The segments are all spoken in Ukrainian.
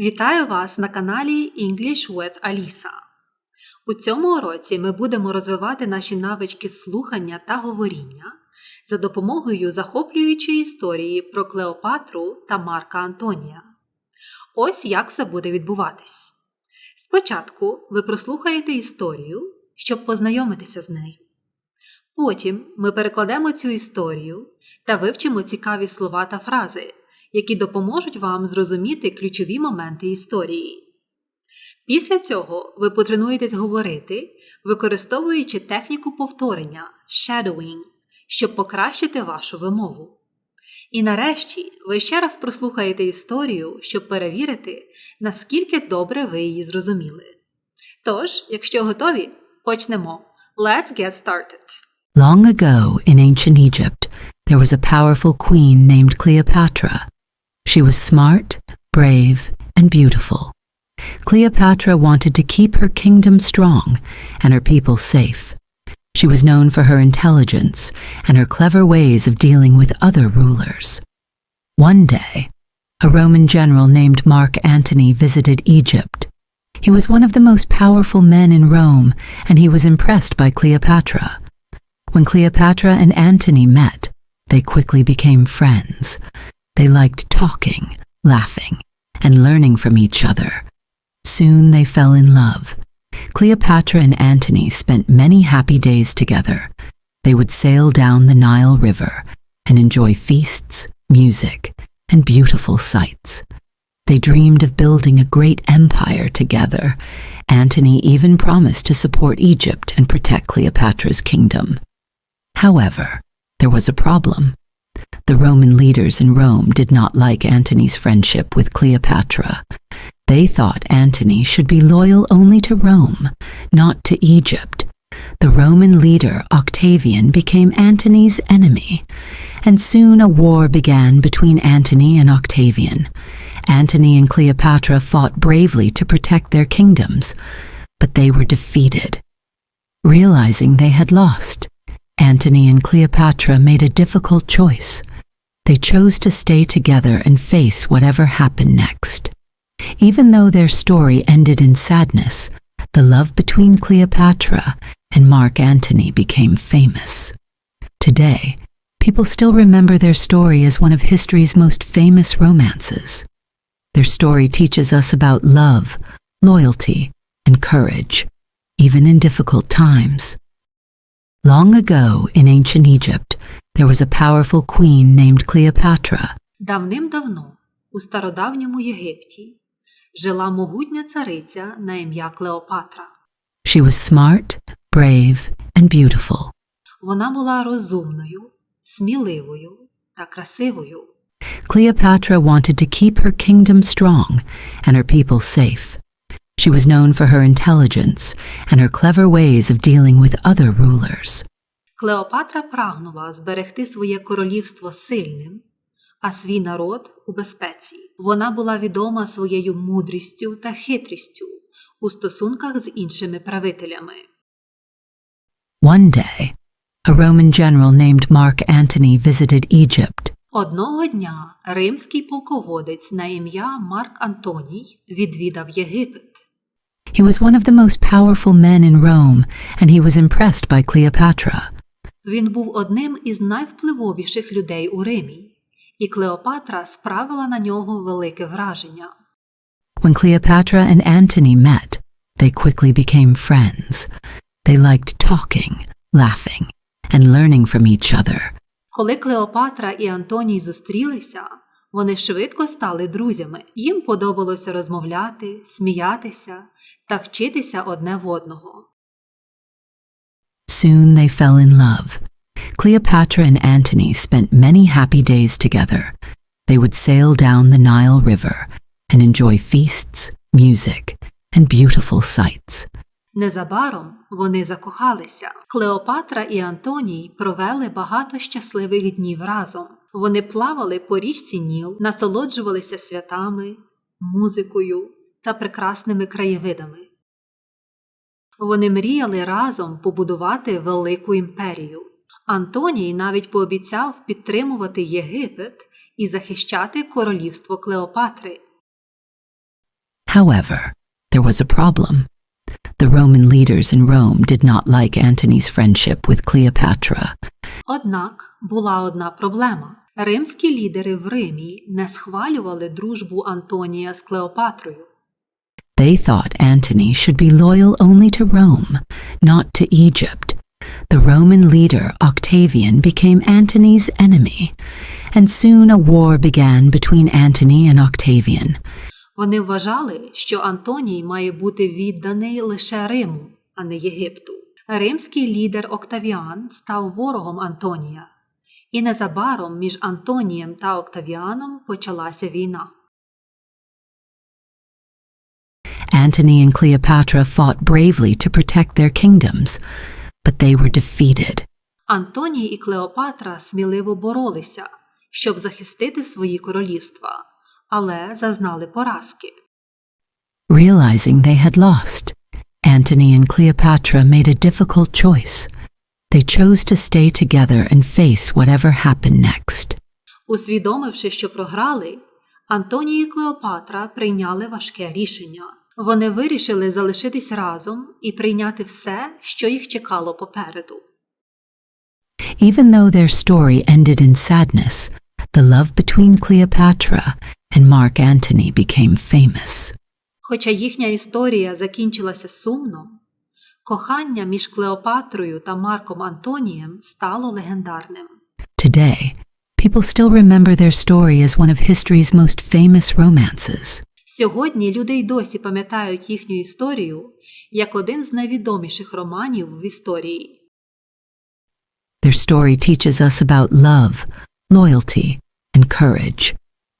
Вітаю вас на каналі English with Alisa. У цьому уроці ми будемо розвивати наші навички слухання та говоріння за допомогою захоплюючої історії про Клеопатру та Марка Антонія. Ось як все буде відбуватись. Спочатку ви прослухаєте історію, щоб познайомитися з нею. Потім ми перекладемо цю історію та вивчимо цікаві слова та фрази, які допоможуть вам зрозуміти ключові моменти історії. Після цього ви потренуєтесь говорити, використовуючи техніку повторення shadowing, щоб покращити вашу вимову. І нарешті ви ще раз прослухаєте історію, щоб перевірити, наскільки добре ви її зрозуміли. Тож, якщо готові, почнемо. Let's get started! Long ago in ancient Egypt, there was a powerful queen named Cleopatra. She was smart, brave, and beautiful. Cleopatra wanted to keep her kingdom strong and her people safe. She was known for her intelligence and her clever ways of dealing with other rulers. One day, a Roman general named Mark Antony visited Egypt. He was one of the most powerful men in Rome, and he was impressed by Cleopatra. When Cleopatra and Antony met, they quickly became friends. They liked talking, laughing, and learning from each other. Soon they fell in love. Cleopatra and Antony spent many happy days together. They would sail down the Nile River and enjoy feasts, music, and beautiful sights. They dreamed of building a great empire together. Antony even promised to support Egypt and protect Cleopatra's kingdom. However, there was a problem. The Roman leaders in Rome did not like Antony's friendship with Cleopatra. They thought Antony should be loyal only to Rome, not to Egypt. The Roman leader Octavian became Antony's enemy, and soon a war began between Antony and Octavian. Antony and Cleopatra fought bravely to protect their kingdoms, but they were defeated. Realizing they had lost, Antony and Cleopatra made a difficult choice. They chose to stay together and face whatever happened next. Even though their story ended in sadness, the love between Cleopatra and Mark Antony became famous. Today, people still remember their story as one of history's most famous romances. Their story teaches us about love, loyalty, and courage, even in difficult times. Long ago in ancient Egypt, there was a powerful queen named Cleopatra. Давним-давно у стародавньому Єгипті жила могутня цариця на ім'я Клеопатра. She was smart, brave, and beautiful. Вона була розумною, сміливою та красивою. Cleopatra wanted to keep her kingdom strong and her people safe. She was known for her intelligence and her clever ways of dealing with other rulers. Клеопатра прагнула зберегти своє королівство сильним, а свій народ у безпеці. Вона була відома своєю мудрістю та хитрістю у стосунках з іншими правителями. One day, a Roman general named Mark Antony visited Egypt. Одного дня римський полководець на ім'я Марк Антоній відвідав Єгипет. He was one of the most powerful men in Rome, and he was impressed by Cleopatra. Він був одним із найвпливовіших людей у Римі, і Клеопатра справила на нього велике враження. When Cleopatra and Antony met, they quickly became friends. They liked talking, laughing, and learning from each other. Коли Клеопатра і Антоній зустрілися, вони швидко стали друзями. Їм подобалося розмовляти, сміятися та вчитися одне в одного. Soon they fell in love. Cleopatra and Antony spent many happy days together. They would sail down the Nile River and enjoy feasts, music, and beautiful sights. Незабаром вони закохалися. Клеопатра і Антоній провели багато щасливих днів разом. Вони плавали по річці Ніл, насолоджувалися святами, музикою та прекрасними краєвидами. Вони мріяли разом побудувати велику імперію. Антоній навіть пообіцяв підтримувати Єгипет і захищати королівство Клеопатри. However, there was a problem. The Roman leaders in Rome did not like Antony's friendship with Cleopatra. Однак була одна проблема. Римські лідери в Римі не схвалювали дружбу Антонія з Клеопатрою. They thought Antony should be loyal only to Rome, not to Egypt. The Roman leader Octavian became Antony's enemy, and soon a war began between Antony and Octavian. Вони вважали, що Антоній має бути відданий лише Риму, а не Єгипту. Римський лідер Октавіан став ворогом Антонія, і незабаром між Антонієм та Октавіаном почалася війна. Antony and Cleopatra fought bravely to protect their kingdoms, But they were defeated. Антоній і Клеопатра сміливо боролися, щоб захистити свої королівства, але зазнали поразки. Realizing they had lost, Antony and Cleopatra made a difficult choice. They chose to stay together and face whatever happened next. Усвідомивши, що програли, Антоній і Клеопатра прийняли важке рішення. Вони вирішили залишитись разом і прийняти все, що їх чекало попереду. Even though their story ended in sadness, the love between Cleopatra and Mark Antony became famous. Хоча їхня історія закінчилася сумно, кохання між Клеопатрою та Марком Антонієм стало легендарним. Today, people still remember their story as one of history's most famous romances. Сьогодні люди й досі пам'ятають їхню історію як один з найвідоміших романів в історії. Their story teaches us about love, loyalty, and courage,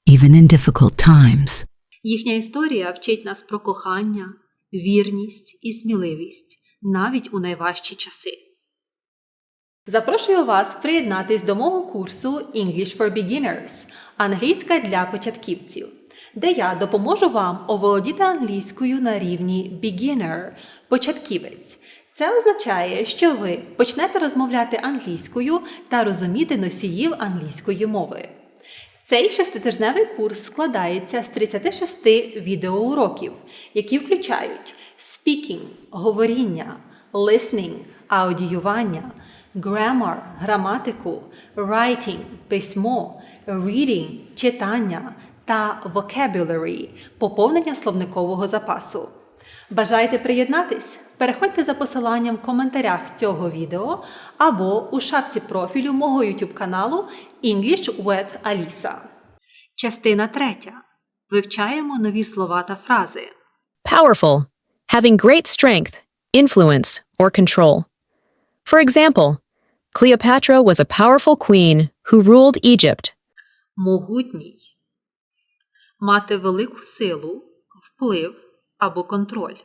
even in difficult times. Їхня історія вчить нас про кохання, вірність і сміливість навіть у найважчі часи. Запрошую вас приєднатись до мого курсу English for Beginners англійська для початківців, де я допоможу вам оволодіти англійською на рівні beginner початківець. Це означає, що ви почнете розмовляти англійською та розуміти носіїв англійської мови. Цей шеститижневий курс складається з 36 відеоуроків, які включають speaking – говоріння, listening – аудіювання, grammar – граматику, writing – письмо, reading – читання та vocabulary – поповнення словникового запасу. Бажаєте приєднатись? Переходьте за посиланням в коментарях цього відео або у шапці профілю мого YouTube каналу English with Alisa. Частина третя. Вивчаємо нові слова та фрази. Powerful, having great strength, influence, or control. For example, Cleopatra was a powerful queen who ruled Egypt. Могутній. Мати велику силу, вплив або контроль.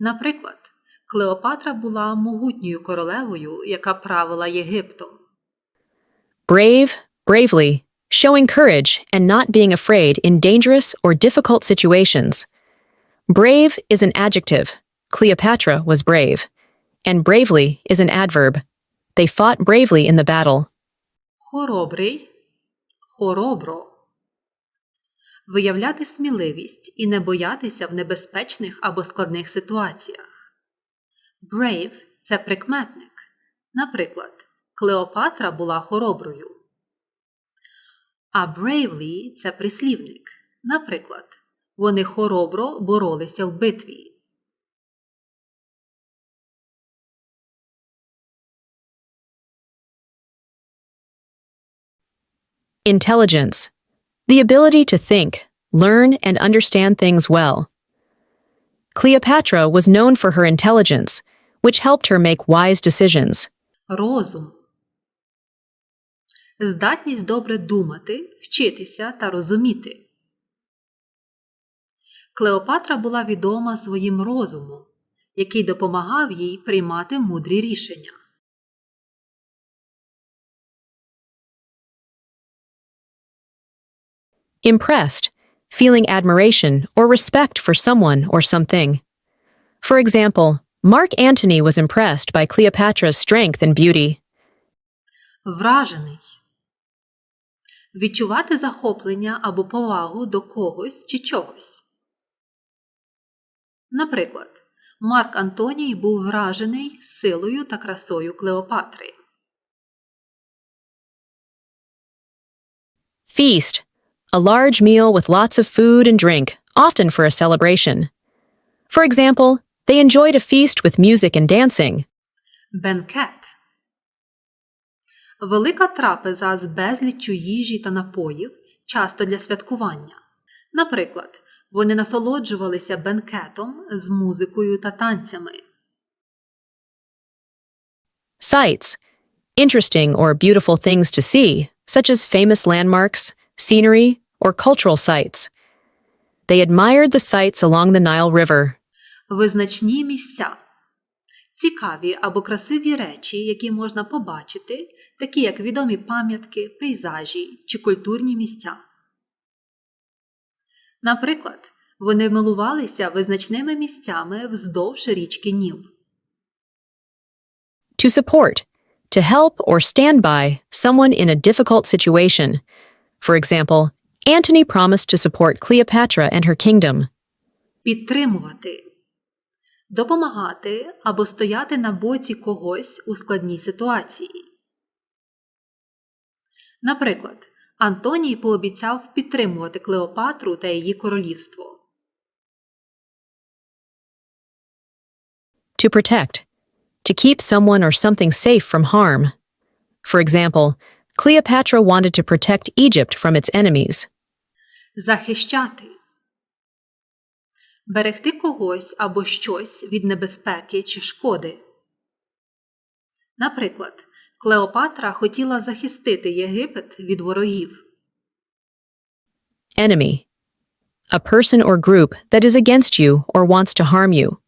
Наприклад, Клеопатра була могутньою королевою, яка правила Єгиптом. Brave, bravely, showing courage and not being afraid in dangerous or difficult situations. Brave is an adjective. Cleopatra was brave. And bravely is an adverb. They fought bravely in the battle. Хоробрий хоробро. Виявляти сміливість і не боятися в небезпечних або складних ситуаціях. Brave – це прикметник. Наприклад, Клеопатра була хороброю. А bravely – це прислівник. Наприклад, вони хоробро боролися в битві. Intelligence. The ability to think, learn, and understand things well. Cleopatra was known for her intelligence, which helped her make wise decisions. Розум. Здатність добре думати, вчитися та розуміти. Клеопатра була відома своїм розумом, який допомагав їй приймати мудрі рішення. Impressed, feeling admiration or respect for someone or something. For example, Mark Antony was impressed by Cleopatra's strength and beauty. Вражений. Відчувати захоплення або повагу до когось чи чогось. Наприклад, Марк Антоній був вражений силою та красою Клеопатри. Feast. A large meal with lots of food and drink, often for a celebration. For example, they enjoyed a feast with music and dancing. Бенкет. Велика трапеза з безліччю їжі та напоїв, часто для святкування. Наприклад, вони насолоджувалися бенкетом з музикою та танцями. Sights. Interesting or beautiful things to see, such as famous landmarks, scenery, or cultural sites. They admired the sights along the Nile River. Визначні місця. Цікаві або красиві речі, які можна побачити, такі як відомі пам'ятки, пейзажі чи культурні місця. Наприклад, вони милувалися визначними місцями вздовж річки Ніл. To support. To help or stand by someone in a difficult situation. For example, Antony promised to support Cleopatra and her kingdom. Підтримувати. Допомагати або стояти на боці когось у складній ситуації. Наприклад, Антоній пообіцяв підтримувати Клеопатру та її королівство. To protect. To keep someone or something safe from harm. For example, Cleopatra wanted to protect Egypt from its enemies. Захищати. Берегти когось або щось від небезпеки чи шкоди. Наприклад, Клеопатра хотіла захистити Єгипет від ворогів. Enemy. A person or group that is against you or wants to harm you.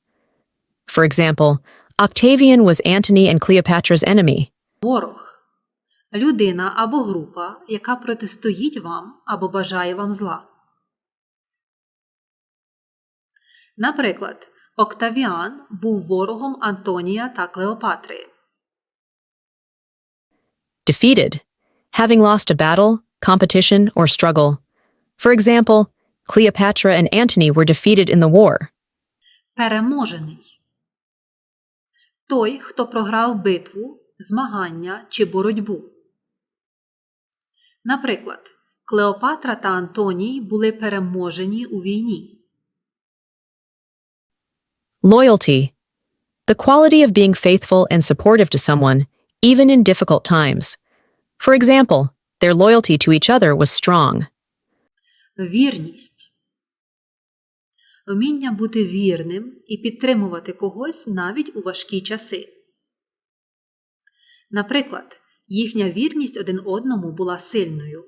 For example, Octavian was Antony and Cleopatra's enemy. Ворог людина або група, яка протистоїть вам або бажає вам зла. Наприклад, Октавіан був ворогом Антонія та Клеопатри. Defeated. Having lost a battle, competition, or struggle. For example, Cleopatra and Antony were defeated in the war. Переможений той, хто програв битву, змагання чи боротьбу. Наприклад, Клеопатра та Антоній були переможені у війні. Loyalty. The quality of being faithful and supportive to someone, even in difficult times. For example, their loyalty to each other was strong. Вірність вміння бути вірним і підтримувати когось навіть у важкі часи. Наприклад, їхня вірність один одному була сильною.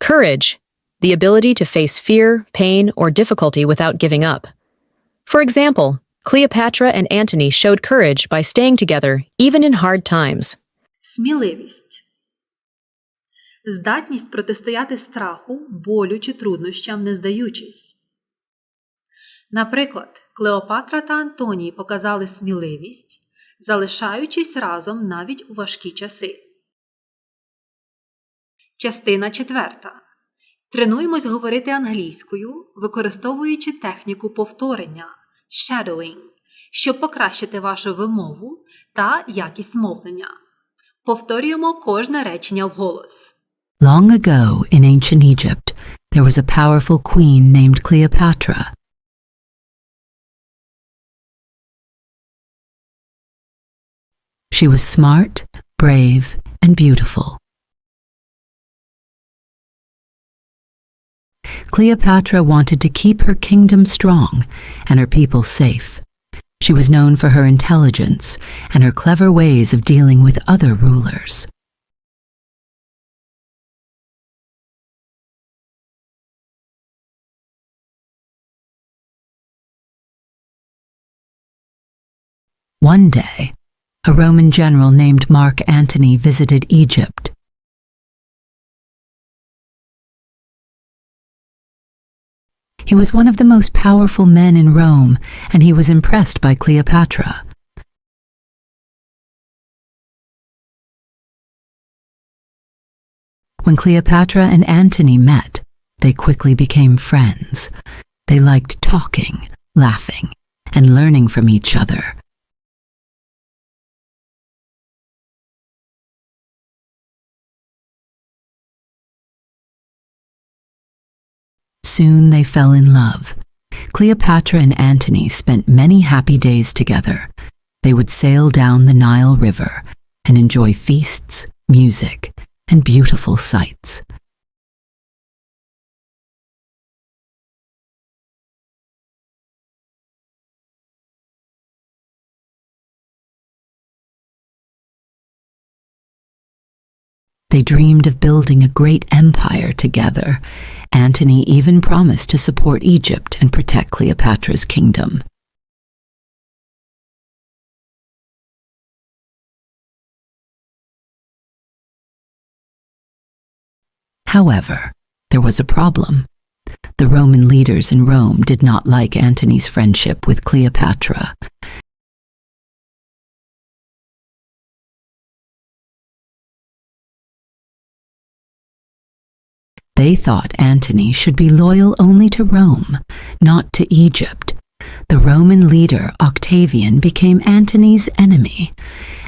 Courage. The ability to face fear, pain, or difficulty without giving up. For example, Cleopatra and Antony showed courage by staying together even in hard times. Сміливість здатність протистояти страху, болю чи труднощам, не здаючись. Наприклад, Клеопатра та Антоній показали сміливість, залишаючись разом навіть у важкі часи. Частина четверта. Тренуємось говорити англійською, використовуючи техніку повторення shadowing, щоб покращити вашу вимову та якість мовлення. Повторюємо кожне речення вголос. Long ago in ancient Egypt, there was a powerful queen named Cleopatra. She was smart, brave, and beautiful. Cleopatra wanted to keep her kingdom strong and her people safe. She was known for her intelligence and her clever ways of dealing with other rulers. One day, a Roman general named Mark Antony visited Egypt. He was one of the most powerful men in Rome, and he was impressed by Cleopatra. When Cleopatra and Antony met, They quickly became friends. They liked talking, laughing, and learning from each other. Soon they fell in love. Cleopatra and Antony spent many happy days together. They would sail down the Nile River and enjoy feasts, music, and beautiful sights. They dreamed of building a great empire together. Antony even promised to support Egypt and protect Cleopatra's kingdom. However, there was a problem. The Roman leaders in Rome did not like Antony's friendship with Cleopatra. They thought Antony should be loyal only to Rome, not to Egypt. The Roman leader Octavian became Antony's enemy,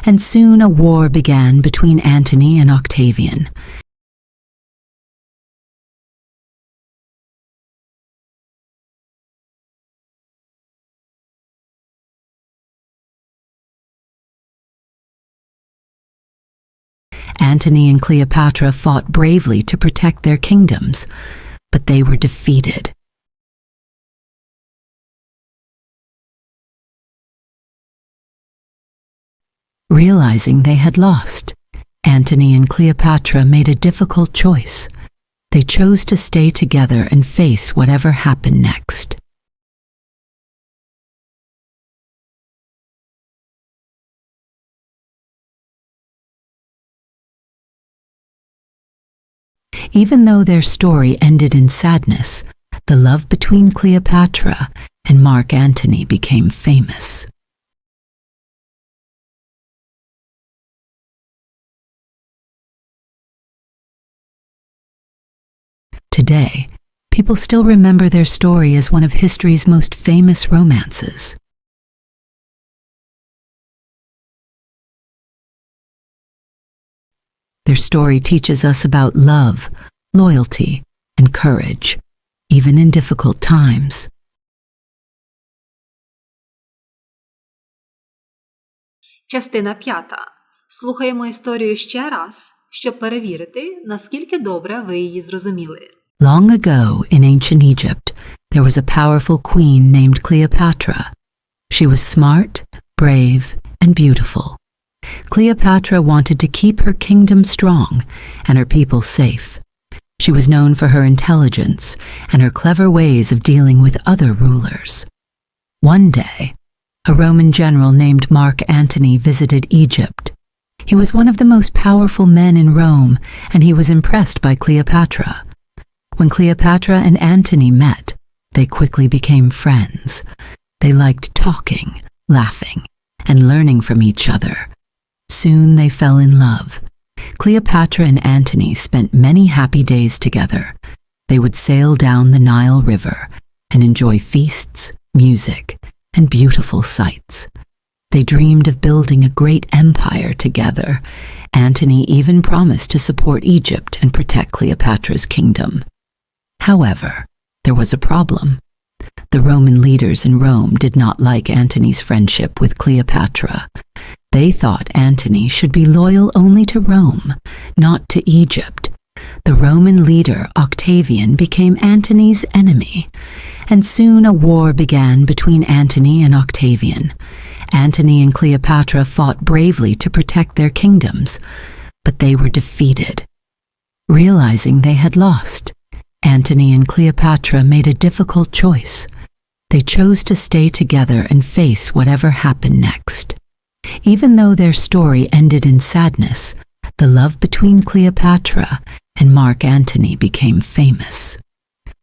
and soon a war began between Antony and Octavian. Antony and Cleopatra fought bravely to protect their kingdoms, but they were defeated. Realizing they had lost, Antony and Cleopatra made a difficult choice. They chose to stay together and face whatever happened next. Even though their story ended in sadness, the love between Cleopatra and Mark Antony became famous. Today, people still remember their story as one of history's most famous romances. Their story teaches us about love, loyalty, and courage, even in difficult times. Частина п'ята. Слухаємо історію ще раз, щоб перевірити, наскільки добре ви її зрозуміли. Long ago in ancient Egypt, there was a powerful queen named Cleopatra. She was smart, brave, and beautiful. Cleopatra wanted to keep her kingdom strong and her people safe. She was known for her intelligence and her clever ways of dealing with other rulers. One day, a Roman general named Mark Antony visited Egypt. He was one of the most powerful men in Rome, and he was impressed by Cleopatra. When Cleopatra and Antony met, they quickly became friends. They liked talking, laughing, and learning from each other. Soon they fell in love. Cleopatra and Antony spent many happy days together. They would sail down the Nile River and enjoy feasts, music, and beautiful sights. They dreamed of building a great empire together. Antony even promised to support Egypt and protect Cleopatra's kingdom. However, there was a problem. The Roman leaders in Rome did not like Antony's friendship with Cleopatra. They thought Antony should be loyal only to Rome, not to Egypt. The Roman leader Octavian became Antony's enemy, and soon a war began between Antony and Octavian. Antony and Cleopatra fought bravely to protect their kingdoms, but they were defeated. Realizing they had lost, Antony and Cleopatra made a difficult choice. They chose to stay together and face whatever happened next. Even though their story ended in sadness, the love between Cleopatra and Mark Antony became famous.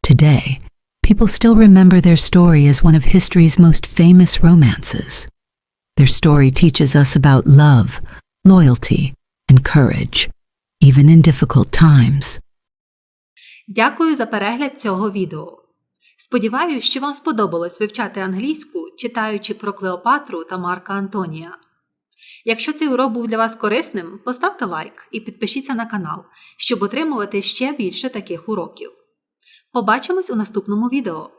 Today, people still remember their story as one of history's most famous romances. Their story teaches us about love, loyalty, and courage, even in difficult times. Дякую за перегляд цього відео. Сподіваюсь, що вам сподобалось вивчати англійську, читаючи про Клеопатру та Марка Антонія. Якщо цей урок був для вас корисним, поставте лайк і підпишіться на канал, щоб отримувати ще більше таких уроків. Побачимось у наступному відео.